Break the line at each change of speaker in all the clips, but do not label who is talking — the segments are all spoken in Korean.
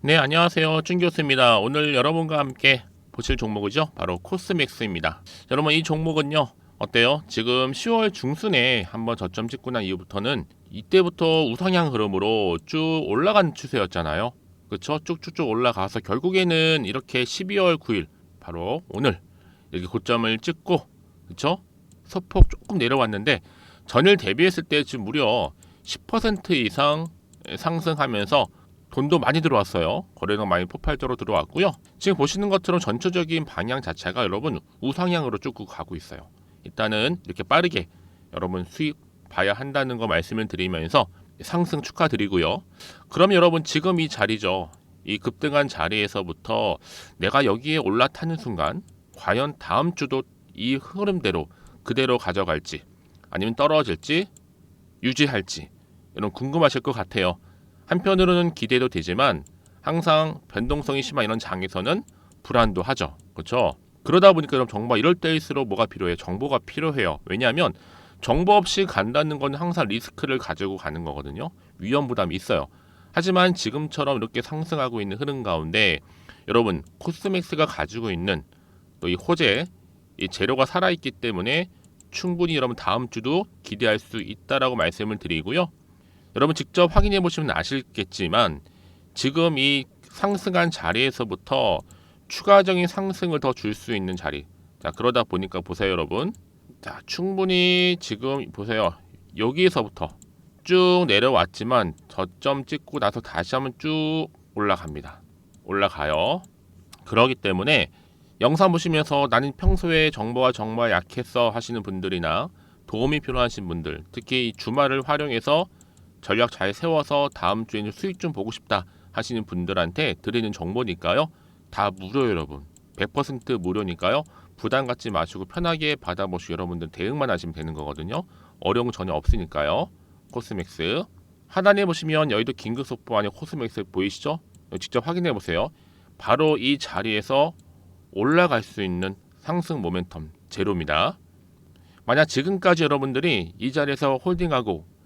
네, 안녕하세요. 준 교수입니다. 오늘 여러분과 함께 보실 종목이죠. 바로 코스맥스입니다. 여러분 이 종목은요. 어때요? 지금 10월 중순에 한번 저점 찍고 난 이후부터는 이때부터 우상향 흐름으로 쭉 올라간 추세였잖아요. 그렇죠? 쭉쭉쭉 올라가서 결국에는 이렇게 12월 9일 바로 오늘 이렇게 고점을 찍고 그렇죠? 소폭 조금 내려왔는데 전일 대비했을 때 지금 무려 10% 이상 상승하면서 돈도 많이 들어왔어요. 거래량 많이 폭발적으로 들어왔고요. 지금 보시는 것처럼 전체적인 방향 자체가 여러분 우상향으로 쭉 가고 있어요. 일단은 이렇게 빠르게 여러분 수익 봐야 한다는 거 말씀을 드리면서 상승 축하드리고요. 그럼 여러분 지금 이 자리죠. 이 급등한 자리에서부터 내가 여기에 올라타는 순간 과연 다음 주도 이 흐름대로 그대로 가져갈지 아니면 떨어질지 유지할지 여러분 궁금하실 것 같아요. 한편으로는 기대도 되지만 항상 변동성이 심한 이런 장에서는 불안도 하죠. 그렇죠? 그러다 보니까 그럼 정말 이럴 때일수록 뭐가 필요해요? 정보가 필요해요. 왜냐하면 정보 없이 간다는 건 항상 리스크를 가지고 가는 거거든요. 위험 부담이 있어요. 하지만 지금처럼 이렇게 상승하고 있는 흐름 가운데 여러분 코스맥스가 가지고 있는 또 이 호재 이 재료가 살아 있기 때문에 충분히 여러분 다음 주도 기대할 수 있다라고 말씀을 드리고요. 여러분 직접 확인해 보시면 아시겠지만 지금 이 상승한 자리에서부터 추가적인 상승을 더 줄 수 있는 자리. 자, 그러다 보니까 보세요, 여러분. 자, 충분히 지금 보세요. 여기에서부터 쭉 내려왔지만 저점 찍고 나서 다시 한번 쭉 올라갑니다. 올라가요. 그러기 때문에 영상 보시면서 나는 평소에 정보가 정말 약했어 하시는 분들이나 도움이 필요하신 분들, 특히 이 주말을 활용해서 전략 잘 세워서 다음 주에는 수익 좀 보고 싶다 하시는 분들한테 드리는 정보니까요. 다 무료 여러분. 100% 무료니까요. 부담 갖지 마시고 편하게 받아보시고 여러분들 대응만 하시면 되는 거거든요. 어려운 거 전혀 없으니까요. 코스맥스. 하단에 보시면 여의도 긴급 속보 안에 코스맥스 보이시죠? 직접 확인해 보세요. 바로 이 자리에서 올라갈 수 있는 상승 모멘텀 제로입니다. 만약 지금까지 여러분들이 이 자리에서 홀딩하고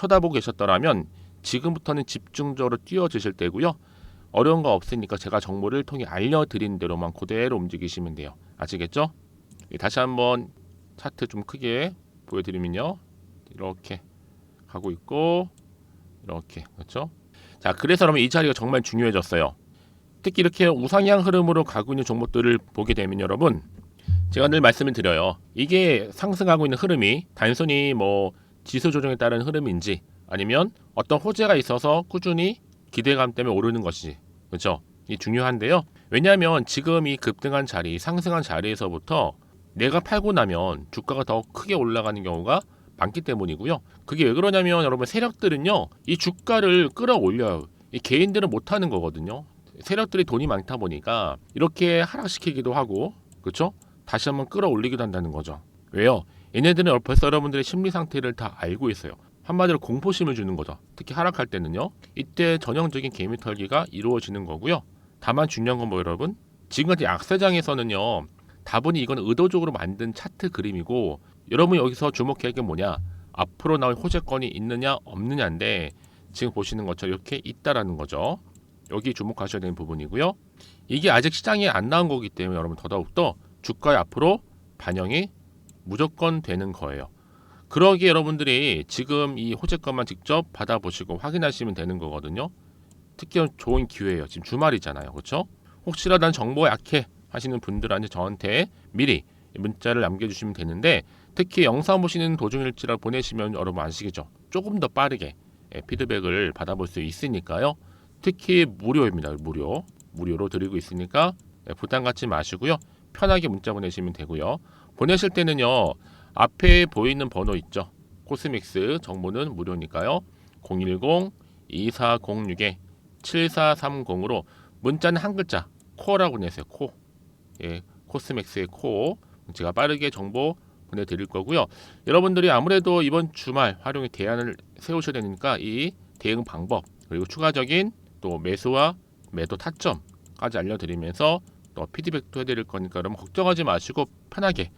쳐다보고 계셨더라면 지금부터는 집중적으로 뛰어드실 때고요. 어려운 거 없으니까 제가 정보를 통해 알려드린 대로만 그대로 움직이시면 돼요. 아시겠죠? 예, 다시 한번 차트 좀 크게 보여드리면요. 이렇게 가고 있고 이렇게 그렇죠? 자 그래서 그러면 이 자리가 정말 중요해졌어요. 특히 이렇게 우상향 흐름으로 가고 있는 종목들을 보게 되면 여러분 제가 늘 말씀을 드려요. 이게 상승하고 있는 흐름이 단순히 뭐 지수 조정에 따른 흐름인지 아니면 어떤 호재가 있어서 꾸준히 기대감 때문에 오르는 것이지 그렇죠? 이 중요한데요. 왜냐하면 지금 이 급등한 자리, 상승한 자리에서부터 내가 팔고 나면 주가가 더 크게 올라가는 경우가 많기 때문이고요. 그게 왜 그러냐면 여러분 세력들은요 이 주가를 끌어올려요. 이 개인들은 못 하는 거거든요. 세력들이 돈이 많다 보니까 이렇게 하락시키기도 하고 그렇죠? 다시 한번 끌어올리기도 한다는 거죠. 왜요? 얘네들은 벌써 여러분들의 심리 상태를 다 알고 있어요. 한마디로 공포심을 주는 거죠. 특히 하락할 때는요. 이때 전형적인 개미 털기가 이루어지는 거고요. 다만 중요한 건 뭐 여러분? 지금까지 약세장에서는요. 다분히 이건 의도적으로 만든 차트 그림이고 여러분 여기서 주목해야 할게 뭐냐? 앞으로 나올 호재권이 있느냐 없느냐인데 지금 보시는 것처럼 이렇게 있다라는 거죠. 여기 주목하셔야 되는 부분이고요. 이게 아직 시장에 안 나온 거기 때문에 여러분 더더욱더 주가에 앞으로 반영이 무조건 되는 거예요. 그러기에 여러분들이 지금 이 호재권만 직접 받아보시고 확인하시면 되는 거거든요. 특히 좋은 기회예요. 지금 주말이잖아요. 그렇죠? 혹시라도 난 정보 약해 하시는 분들한테 저한테 미리 문자를 남겨주시면 되는데 특히 영상 보시는 도중일지라 보내시면 여러분 아시겠죠? 조금 더 빠르게 예, 피드백을 받아볼 수 있으니까요. 특히 무료입니다. 무료. 무료로 드리고 있으니까 예, 부담 갖지 마시고요. 편하게 문자 보내시면 되고요. 보내실 때는요. 앞에 보이는 번호 있죠. 코스믹스 정보는 무료니까요. 010-2406-7430으로 문자는 한 글자 코라고 내세요. 코. 예, 코스맥스의 코. 제가 빠르게 정보 보내드릴 거고요. 여러분들이 아무래도 이번 주말 활용의 대안을 세우셔야 되니까 이 대응 방법 그리고 추가적인 또 매수와 매도 타점까지 알려드리면서 또 피드백도 해드릴 거니까 여러분 걱정하지 마시고 편하게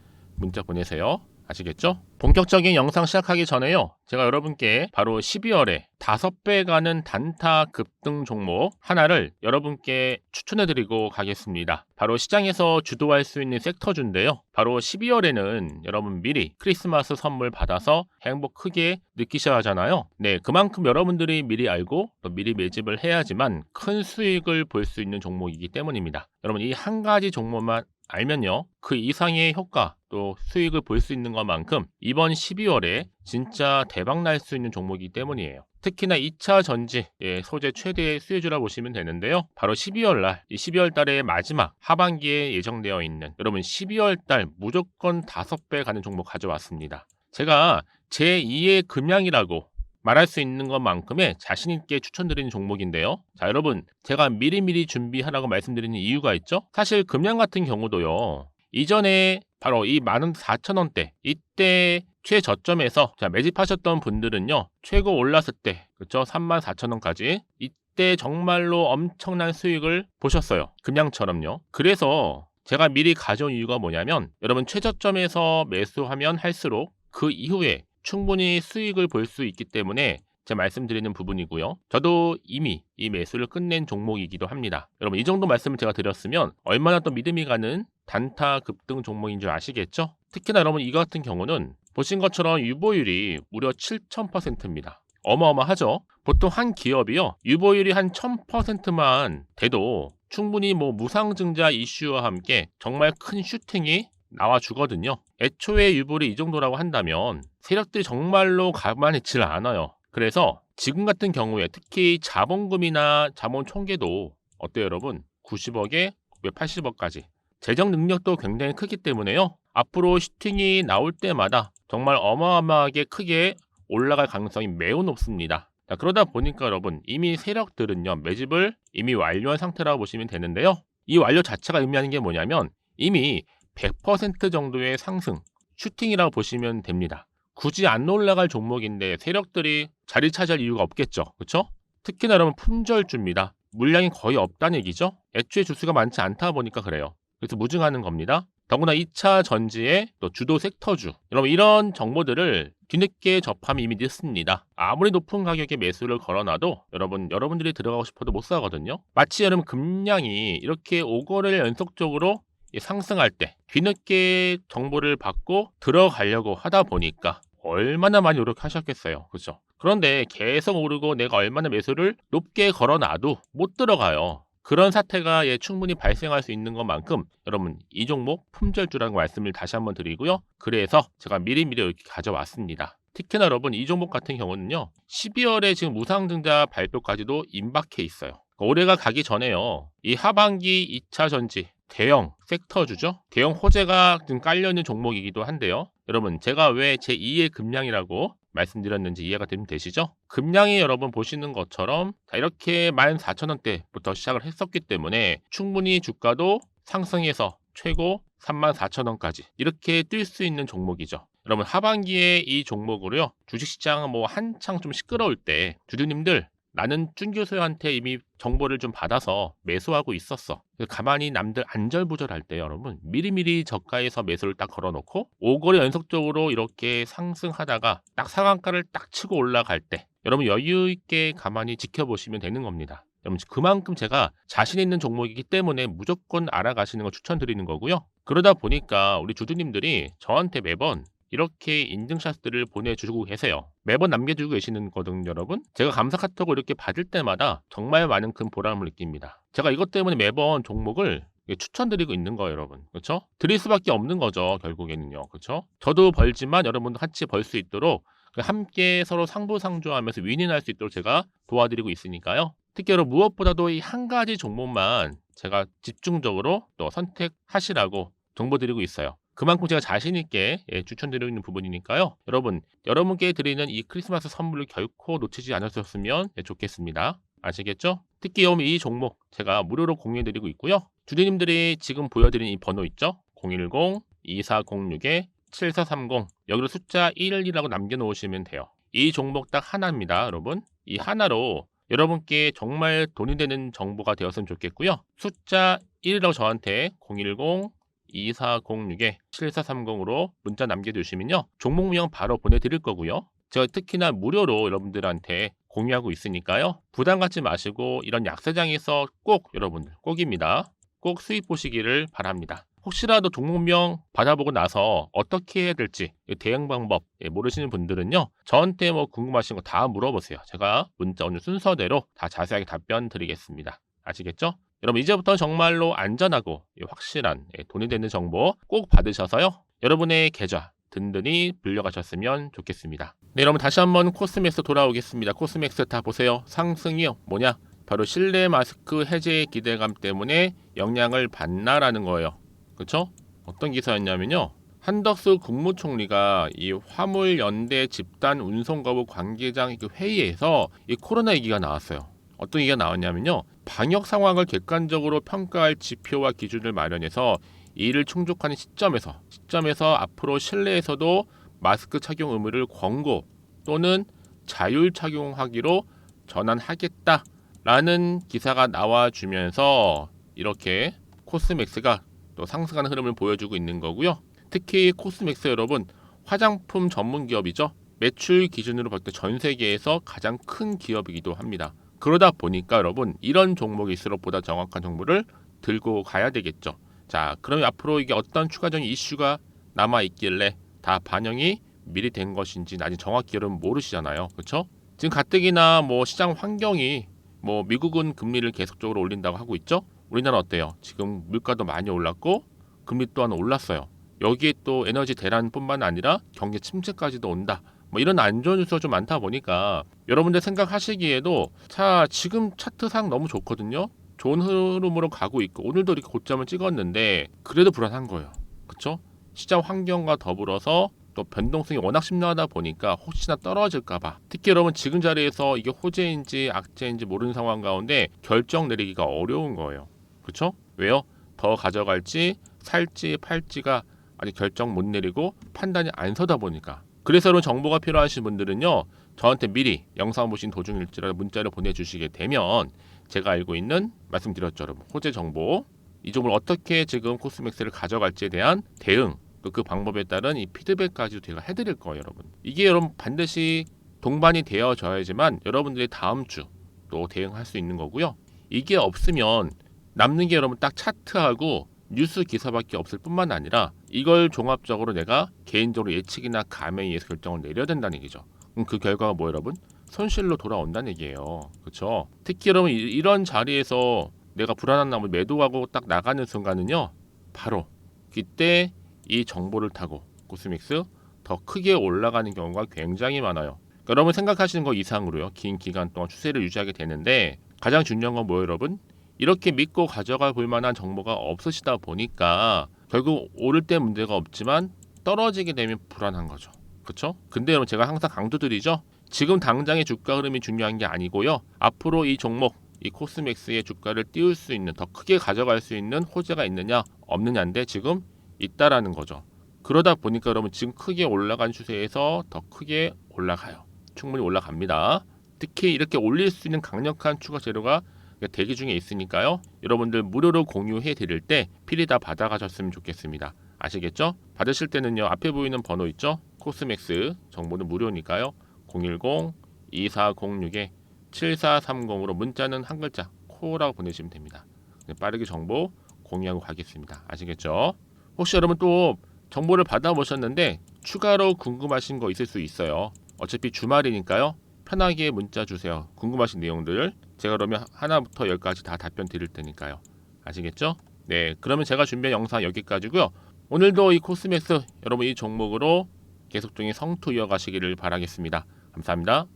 문자 보내세요. 아시겠죠? 본격적인 영상 시작하기 전에요. 제가 여러분께 바로 12월에 5배 가는 단타 급등 종목 하나를 여러분께 추천해 드리고 가겠습니다. 바로 시장에서 주도할 수 있는 섹터주인데요. 바로 12월에는 여러분 미리 크리스마스 선물 받아서 행복 크게 느끼셔야 하잖아요. 네, 그만큼 여러분들이 미리 알고 또 미리 매집을 해야지만 큰 수익을 볼 수 있는 종목이기 때문입니다. 여러분 이 한 가지 종목만 알면요. 그 이상의 효과 또 수익을 볼 수 있는 것만큼 이번 12월에 진짜 대박 날 수 있는 종목이기 때문이에요. 특히나 2차 전지 예, 소재 최대의 수혜주라 보시면 되는데요. 바로 12월 날, 이 12월 달의 마지막 하반기에 예정되어 있는 여러분 12월 달 무조건 5배 가는 종목 가져왔습니다. 제가 제2의 금양이라고 말할 수 있는 것만큼의 자신 있게 추천드리는 종목인데요. 자, 여러분, 제가 미리미리 준비하라고 말씀드리는 이유가 있죠? 사실 금양 같은 경우도요. 이전에 바로 이 만원 4천 원대 이때 최저점에서 자, 매집하셨던 분들은요. 최고 올랐을 때 그렇죠? 3만 4천 원까지 이때 정말로 엄청난 수익을 보셨어요. 금양처럼요. 그래서 제가 미리 가져온 이유가 뭐냐면 여러분 최저점에서 매수하면 할수록 그 이후에 충분히 수익을 볼 수 있기 때문에 제가 말씀드리는 부분이고요. 저도 이미 이 매수를 끝낸 종목이기도 합니다. 여러분 이 정도 말씀을 제가 드렸으면 얼마나 또 믿음이 가는 단타 급등 종목인 줄 아시겠죠? 특히나 여러분 이거 같은 경우는 보신 것처럼 유보율이 무려 7,000%입니다. 어마어마하죠? 보통 한 기업이요. 유보율이 한 1000%만 돼도 충분히 뭐 무상증자 이슈와 함께 정말 큰 슈팅이 나와 주거든요. 애초에 유보율이 이 정도라고 한다면 세력들이 정말로 가만히 있질 않아요. 그래서 지금 같은 경우에 특히 자본금이나 자본 총계도 어때요 여러분? 90억에 180억까지 재정 능력도 굉장히 크기 때문에요. 앞으로 슈팅이 나올 때마다 정말 어마어마하게 크게 올라갈 가능성이 매우 높습니다. 자, 그러다 보니까 여러분 이미 세력들은요 매집을 이미 완료한 상태라고 보시면 되는데요. 이 완료 자체가 의미하는 게 뭐냐면 이미 100% 정도의 상승, 슈팅이라고 보시면 됩니다. 굳이 안 올라갈 종목인데 세력들이 자리 차지할 이유가 없겠죠. 그렇죠? 특히나 여러분 품절주입니다. 물량이 거의 없다는 얘기죠. 애초에 주수가 많지 않다 보니까 그래요. 그래서 무증하는 겁니다. 더구나 2차 전지의 또 주도 섹터주. 여러분 이런 정보들을 뒤늦게 접하면 이미 늦습니다. 아무리 높은 가격에 매수를 걸어놔도 여러분 여러분들이 들어가고 싶어도 못 사거든요. 마치 여러분 금량이 이렇게 5거래를 연속적으로 상승할 때 뒤늦게 정보를 받고 들어가려고 하다 보니까 얼마나 많이 노력하셨겠어요. 그렇죠? 그런데 계속 오르고 내가 얼마나 매수를 높게 걸어놔도 못 들어가요. 그런 사태가 예, 충분히 발생할 수 있는 것만큼 여러분 이 종목 품절주라는 말씀을 다시 한번 드리고요. 그래서 제가 미리미리 이렇게 가져왔습니다. 특히나 여러분 이 종목 같은 경우는요. 12월에 지금 무상증자 발표까지도 임박해 있어요. 올해가 가기 전에요. 이 하반기 2차 전지 대형 섹터주죠. 대형 호재가 지금 깔려있는 종목이기도 한데요. 여러분 제가 왜 제2의 금량이라고 말씀드렸는지 이해가 되면 되시죠? 금량이 여러분 보시는 것처럼 자, 이렇게 14,000원대부터 시작을 했었기 때문에 충분히 주가도 상승해서 최고 34,000원까지 이렇게 뛸 수 있는 종목이죠. 여러분 하반기에 이 종목으로요 주식시장 뭐 한창 좀 시끄러울 때 주주님들 나는 준 교수한테 이미 정보를 좀 받아서 매수하고 있었어. 가만히 남들 안절부절할 때 여러분 미리미리 저가에서 매수를 딱 걸어놓고 5거래 연속적으로 이렇게 상승하다가 딱 상한가를 딱 치고 올라갈 때 여러분 여유 있게 가만히 지켜보시면 되는 겁니다. 여러분 그만큼 제가 자신 있는 종목이기 때문에 무조건 알아가시는 걸 추천드리는 거고요. 그러다 보니까 우리 주주님들이 저한테 매번 이렇게 인증샷들을 보내주고 계세요. 매번 남겨주고 계시는 거든요, 여러분. 제가 감사 카톡을 이렇게 받을 때마다 정말 많은 큰 보람을 느낍니다. 제가 이것 때문에 매번 종목을 추천드리고 있는 거예요, 여러분. 그렇죠? 드릴 수밖에 없는 거죠, 결국에는요. 그렇죠? 저도 벌지만 여러분도 같이 벌 수 있도록 함께 서로 상부상조하면서 윈윈할 수 있도록 제가 도와드리고 있으니까요. 특히 여러분 무엇보다도 이 한 가지 종목만 제가 집중적으로 또 선택하시라고 정보 드리고 있어요. 그만큼 제가 자신 있게 예, 추천드리고 있는 부분이니까요. 여러분, 여러분께 드리는 이 크리스마스 선물을 결코 놓치지 않으셨으면 예, 좋겠습니다. 아시겠죠? 특히 이 종목 제가 무료로 공유해드리고 있고요. 주주님들이 지금 보여드린 이 번호 있죠? 010-2406-7430 여기로 숫자 1이라고 남겨놓으시면 돼요. 이 종목 딱 하나입니다, 여러분. 이 하나로 여러분께 정말 돈이 되는 정보가 되었으면 좋겠고요. 숫자 1이라고 저한테 010 2406에 7430으로 문자 남겨주시면요. 종목명 바로 보내드릴 거고요. 제가 특히나 무료로 여러분들한테 공유하고 있으니까요. 부담 갖지 마시고 이런 약세장에서 꼭 여러분들 꼭입니다. 꼭 수익 보시기를 바랍니다. 혹시라도 종목명 받아보고 나서 어떻게 해야 될지 이 대응 방법 예, 모르시는 분들은요 저한테 뭐 궁금하신 거 다 물어보세요 제가 문자 오늘 순서대로 다 자세하게 답변 드리겠습니다 아시겠죠? 여러분 이제부터 정말로 안전하고 예, 확실한 예, 돈이 되는 정보 꼭 받으셔서요. 여러분의 계좌 든든히 불려가셨으면 좋겠습니다. 네 여러분 다시 한번 코스맥스 돌아오겠습니다. 코스맥스 다 보세요. 상승이 뭐냐? 바로 실내 마스크 해제의 기대감 때문에 영향을 받나라는 거예요. 그렇죠? 어떤 기사였냐면요. 한덕수 국무총리가 이 화물 연대 집단 운송 거부 관계장 그 회의에서 이 코로나 얘기가 나왔어요. 어떤 얘기가 나왔냐면요. 방역 상황을 객관적으로 평가할 지표와 기준을 마련해서 이를 충족하는 시점에서 시점에서 앞으로 실내에서도 마스크 착용 의무를 권고 또는 자율 착용하기로 전환하겠다라는 기사가 나와주면서 이렇게 코스맥스가 또 상승하는 흐름을 보여주고 있는 거고요. 특히 코스맥스 여러분 화장품 전문 기업이죠. 매출 기준으로 볼 때 전 세계에서 가장 큰 기업이기도 합니다. 그러다 보니까 여러분 이런 종목일수록 보다 정확한 정보를 들고 가야 되겠죠. 자, 그럼 앞으로 이게 어떤 추가적인 이슈가 남아 있길래 다 반영이 미리 된 것인지 아직 정확히 여러분 모르시잖아요. 그렇죠? 지금 가뜩이나 뭐 시장 환경이 뭐 미국은 금리를 계속적으로 올린다고 하고 있죠. 우리나라 어때요? 지금 물가도 많이 올랐고 금리 또한 올랐어요. 여기에 또 에너지 대란뿐만 아니라 경기 침체까지도 온다. 뭐 이런 안 좋은 뉴스가 좀 많다 보니까 여러분들 생각하시기에도 자 지금 차트상 너무 좋거든요. 좋은 흐름으로 가고 있고 오늘도 이렇게 고점을 찍었는데 그래도 불안한 거예요. 그렇죠? 시장 환경과 더불어서 또 변동성이 워낙 심하다 보니까 혹시나 떨어질까봐 특히 여러분 지금 자리에서 이게 호재인지 악재인지 모르는 상황 가운데 결정 내리기가 어려운 거예요. 그렇죠? 왜요? 더 가져갈지 살지 팔지가 아직 결정 못 내리고 판단이 안 서다 보니까 그래서 여러분 정보가 필요하신 분들은요 저한테 미리 영상 보신 도중일지라도 문자를 보내주시게 되면 제가 알고 있는 말씀드렸죠 여러분. 호재 정보. 이 점을 어떻게 지금 코스맥스를 가져갈지에 대한 대응 또그 방법에 따른 이 피드백까지도 제가 해드릴 거예요 여러분. 이게 여러분 반드시 동반이 되어져야지만 여러분들이 다음 주 또 대응할 수 있는 거고요. 이게 없으면 남는 게 여러분 딱 차트하고 뉴스 기사밖에 없을 뿐만 아니라 이걸 종합적으로 내가 개인적으로 예측이나 감에 의해서 결정을 내려야 된다는 얘기죠. 그럼 그 결과가 뭐 여러분? 손실로 돌아온다는 얘기예요. 그렇죠? 특히 여러분 이- 이런 자리에서 내가 불안한 나무 매도하고 딱 나가는 순간은요. 바로 그때 이 정보를 타고 코스믹스 더 크게 올라가는 경우가 굉장히 많아요. 그러니까 여러분 생각하시는 거 이상으로요. 긴 기간 동안 추세를 유지하게 되는데 가장 중요한 건 뭐예요, 여러분? 이렇게 믿고 가져가 볼 만한 정보가 없으시다 보니까 결국 오를 때 문제가 없지만 떨어지게 되면 불안한 거죠. 그렇죠? 근데 여러분 제가 항상 강조드리죠. 지금 당장의 주가 흐름이 중요한 게 아니고요. 앞으로 이 종목 이 코스맥스의 주가를 띄울 수 있는 더 크게 가져갈 수 있는 호재가 있느냐 없느냐인데 지금 있다라는 거죠. 그러다 보니까 여러분 지금 크게 올라간 추세에서 더 크게 올라가요. 충분히 올라갑니다. 특히 이렇게 올릴 수 있는 강력한 추가 재료가 대기 중에 있으니까요. 여러분들 무료로 공유해 드릴 때 필히 다 받아가셨으면 좋겠습니다. 아시겠죠? 받으실 때는요. 앞에 보이는 번호 있죠? 코스맥스 정보는 무료니까요. 010-2406에 7430으로 문자는 한 글자 코라고 보내시면 됩니다. 네, 빠르게 정보 공유하고 가겠습니다. 아시겠죠? 혹시 여러분 또 정보를 받아보셨는데 추가로 궁금하신 거 있을 수 있어요. 어차피 주말이니까요. 편하게 문자 주세요. 궁금하신 내용들 제가 그러면 하나부터 열까지 다 답변 드릴 테니까요. 아시겠죠? 네, 그러면 제가 준비한 영상 여기까지고요. 오늘도 이 코스맥스 여러분 이 종목으로 계속적인 성투 이어가시기를 바라겠습니다. 감사합니다.